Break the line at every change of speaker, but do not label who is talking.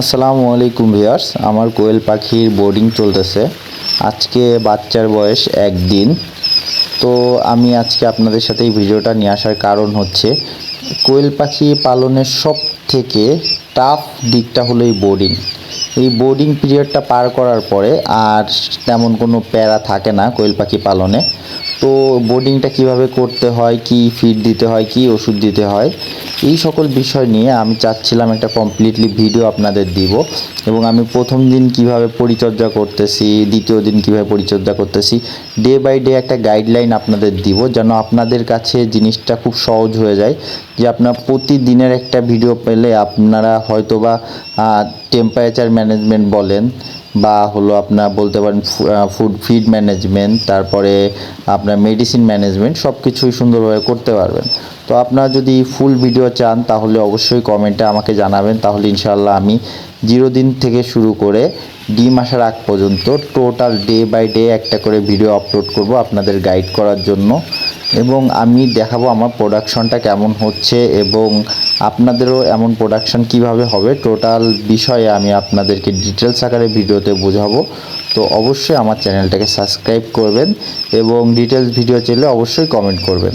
আসসালামু আলাইকুম ভিউয়ার্স আমার কোয়েল পাখির বোর্ডিং চলতেছে। আজকে বাচ্চার বয়স একদিন। তো আমি আজকে আপনাদের সাথে এই ভিডিওটা নিয়ে আসার কারণ হচ্ছে, কোয়েল পাখি পালনের সব থেকে টাফ দিকটা হলো এই বোর্ডিং এই বোর্ডিং পিরিয়ডটা পার করার পরে আর তেমন কোনো প্যারা থাকে না কোয়েল পাখি পালনে। তো বোর্ডিংটা কীভাবে করতে হয়, কি ফিড দিতে হয়, কি ওষুধ দিতে হয়, এই সকল বিষয় নিয়ে আমি চাচ্ছিলাম একটা কমপ্লিটলি ভিডিও আপনাদের দিব এবং আমি প্রথম দিন কীভাবে পরিচর্যা করতেছি, দ্বিতীয় দিন কীভাবে পরিচর্যা করতেছি ডে বাই ডে একটা গাইডলাইন আপনাদের দিব, যেন আপনাদের কাছে জিনিসটা খুব সহজ হয়ে যায়, যে আপনার প্রতিদিনের একটা ভিডিও পেলে আপনারা হয়তোবা টেম্পারেচার ম্যানেজমেন্ট বলেন বা হলো আপনার বলতে পারেন ফুড ফিড ম্যানেজমেন্ট তারপরে আপনার মেডিসিন ম্যানেজমেন্ট সব কিছুই সুন্দরভাবে করতে পারবেন। তো আপনারা যদি ফুল ভিডিও চান, তাহলে অবশ্যই কমেন্টে আমাকে জানাবেন। তাহলে ইনশাল্লাহ আমি জিরো দিন থেকে শুরু করে ডিম আসার আগ পর্যন্ত টোটাল ডে বাই ডে একটা করে ভিডিও আপলোড করব আপনাদের গাইড করার জন্য। এবং আমি দেখাবো আমার প্রোডাকশনটা কেমন হচ্ছে এবং আপনাদেরও এমন প্রোডাকশন কীভাবে হবে। টোটাল বিষয়ে আমি আপনাদেরকে ডিটেলস আকারে ভিডিওতে বোঝাবো। তো অবশ্যই আমার চ্যানেলটাকে সাবস্ক্রাইব করবেন এবং ডিটেলস ভিডিও চাইলে অবশ্যই কমেন্ট করবেন।